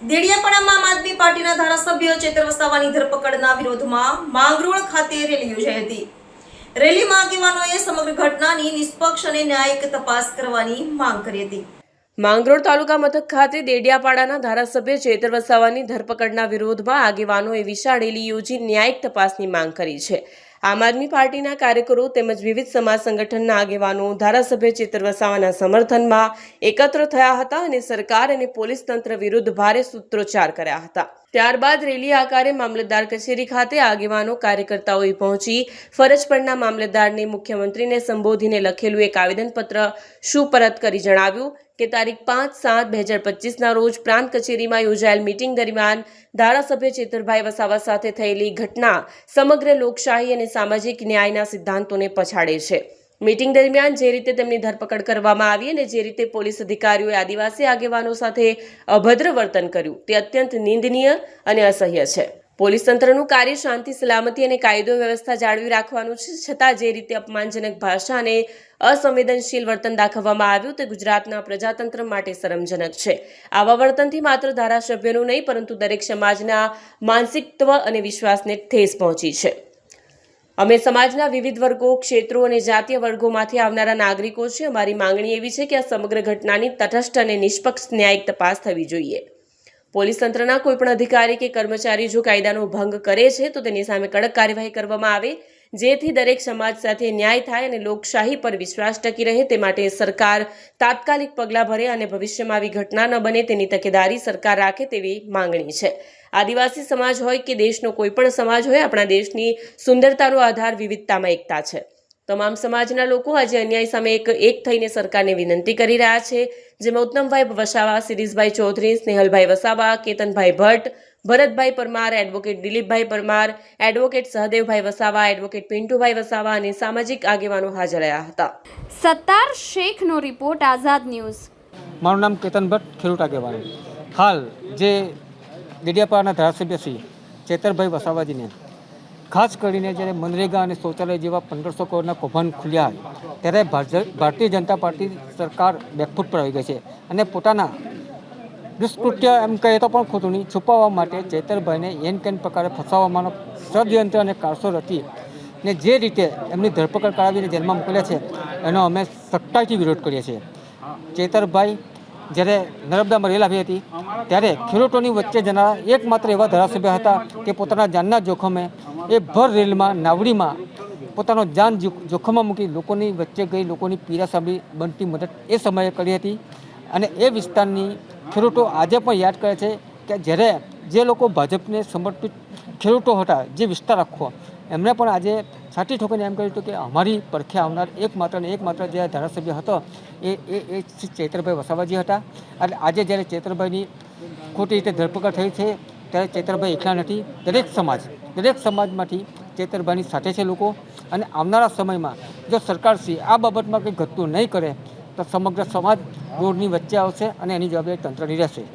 દેડિયાપાડામાં આમ આદમી પાર્ટીના ધારાસભ્ય ચેતર વસાવાની ધરપકડના વિરોધમાં માંગરોળ ખાતે રેલી યોજાઈ હતી. રેલીમાં આગેવાનોએ સમગ્ર ઘટનાની નિષ્પક્ષ અને ન્યાયિક તપાસ કરવાની માંગ કરી હતી. માંગરોળ તાલુકા મથક ખાતે દેડિયાપાડાના ધારાસભ્ય ચેતર વસાવાની ધરપકડના વિરોધમાં આગેવાનોએ વિશાળ રેલી યોજી ન્યાયિક તપાસની માંગ કરી છે. આમ આદમી પાર્ટીના કાર્યકરો તેમજ વિવિધ સમાજ સંગઠનના આગેવાનો ધારાસભ્ય ચેતર વસાવાના સમર્થનમાં એકત્ર થયા હતા અને સરકાર અને પોલીસ તંત્ર વિરુદ્ધ ભારે સૂત્રોચ્ચાર કર્યા હતા. ત્યારબાદ રેલી આકારે મામલતદાર કચેરી ખાતે આગેવાનો કાર્યકર્તાઓએ પહોંચી ફરજ પરના મામલતદારને મુખ્યમંત્રીને સંબોધીને લખેલું એક આવેદનપત્ર સુપરત કરી જણાવ્યું કે તારીખ પાંચ સાત બે હજાર પચીસના રોજ પ્રાંત કચેરીમાં યોજાયેલ મીટિંગ દરમિયાન ધારાસભ્ય ચેતરભાઈ વસાવા સાથે થયેલી ઘટના સમગ્ર લોકશાહી અને સામાજિક ન્યાયના સિદ્ધાંતોને પછાડે છે. મીટિંગ દરમિયાન જે રીતે તેમની ધરપકડ કરવામાં આવી અને જે રીતે પોલીસ અધિકારીઓએ આદિવાસી આગેવાનો સાથે અભદ્ર વર્તન કર્યું, તે અત્યંત નિંદનીય અને અસહ્ય છે. પોલીસ તંત્રનું કાર્ય શાંતિ, સલામતી અને કાયદો વ્યવસ્થા જાળવી રાખવાનું છે. છતાં જે રીતે અપમાનજનક ભાષા અને અસંવેદનશીલ વર્તન દાખવવામાં આવ્યું, તે ગુજરાતના પ્રજાતંત્ર માટે શરમજનક છે. આવા વર્તનથી માત્ર ધારાસભ્યનું નહીં, પરંતુ દરેક સમાજના માનસિકત્વ અને વિશ્વાસને ઠેસ પહોંચી છે. અમે સમાજના વિવિધ વર્ગો, ક્ષેત્રો અને જાતીય વર્ગોમાંથી આવનારા નાગરિકો છે. અમારી માંગણી એવી છે કે આ સમગ્ર ઘટનાની તટસ્થ અને નિષ્પક્ષ ન્યાયિક તપાસ થવી જોઈએ. પોલીસ તંત્રના કોઈપણ અધિકારી કે કર્મચારી જો કાયદાનો ભંગ કરે છે, તો તેની સામે કડક કાર્યવાહી કરવામાં આવે. જેથી દરેક સમાજ સાથે ન્યાય થાય અને લોકશાહી પર વિશ્વાસ ટકી રહે તે માટે સરકાર તાત્કાલિક પગલાં ભરે અને ભવિષ્યમાં આવી ઘટના ન બને તેની તકેદારી સરકાર રાખે તેવી માંગણી છે. આદિવાસી સમાજ હોય કે દેશનો કોઈ પણ સમાજ હોય, આપણા દેશની સુંદરતાનો આધાર વિવિધતામાં એકતા છે. તમામ સમાજના લોકો આજે અન્યાય સામે એક એક થઈને સરકારને વિનંતી કરી રહ્યા છે. જેમાં Uttambhai Vasava Sirishbhai Chaudhary, Snehalbhai Vasava, Ketanbhai Bhatt Bharatbhai Parmar advocate Dilipbhai Parmar advocate Sahdevbhai Vasava advocate Pintubhai Vasava અને સામાજિક આગેવાનો હાજર રહ્યા હતા. સત્તાર શેખનો રિપોર્ટ આઝાદ ન્યૂઝ. મારું નામ કેતન ભટ્ટ ખેડૂત આગેવાન. હાલ જે ડેડિયાપાડાના ધારાસભ્ય શ્રી ચેતરભાઈ વસાવાજીને ખાસ કરીને જ્યારે મનરેગા અને શૌચાલય જેવા પંદરસો કરોડના કૌભાંડ ખુલ્યા ત્યારે ભારતીય જનતા પાર્ટી સરકાર બેકફૂટ પર આવી ગઈ છે અને પોતાના દુષ્કૃત્ય એમ કહીએ તો પણ ખોટું નહીં. છુપાવવા માટે ચેતરભાઈને એન કેન પ્રકારે ફસાવવાનો ષડયંત્ર અને કારસો રચી ને જે રીતે એમની ધરપકડ કરાવીને જેલમાં મોકલ્યા છે, એનો અમે સખ્તાઈથી વિરોધ કરીએ છીએ. ચેતરભાઈ જ્યારે નર્મદામાં રેલ આવી હતી, ત્યારે ખેડૂતોની વચ્ચે જનારા એકમાત્ર એવા ધારાસભ્ય હતા કે પોતાના જાનના જોખમે એ ભર રેલમાં, નાવડીમાં પોતાનો જાન જોખમમાં મૂકી લોકોની વચ્ચે ગઈ, લોકોની પીડા સાંભળી બનતી મદદ એ સમયે કરી હતી. અને એ વિસ્તારની ખેડૂતો આજે પણ યાદ કરે છે કે જ્યારે જે લોકો ભાજપને સમર્પિત ખેડૂતો હતા, જે વિસ્તાર આખો, એમણે પણ આજે સાચી ઠોકરીને એમ કહ્યું હતું કે અમારી પડખે આવનાર એકમાત્ર ને એકમાત્ર જે ધારાસભ્ય હતો, એ એ એ શ્રી ચૈતરભાઈ વસાવાજી હતા. અને આજે જ્યારે ચૈતરભાઈની ખોટી રીતે ધરપકડ થઈ છે, ત્યારે ચૈતરભાઈ એકલા નથી, દરેક સમાજ, દરેક સમાજમાંથી ચૈતરભાઈની સાથે છે લોકો. અને આવનારા સમયમાં જો સરકારશ્રી આ બાબતમાં કંઈ ઘટતું નહીં કરે તો સમગ્ર સમાજ રોડની વચ્ચે આવશે અને એની જવાબદારી તંત્રની રહેશે.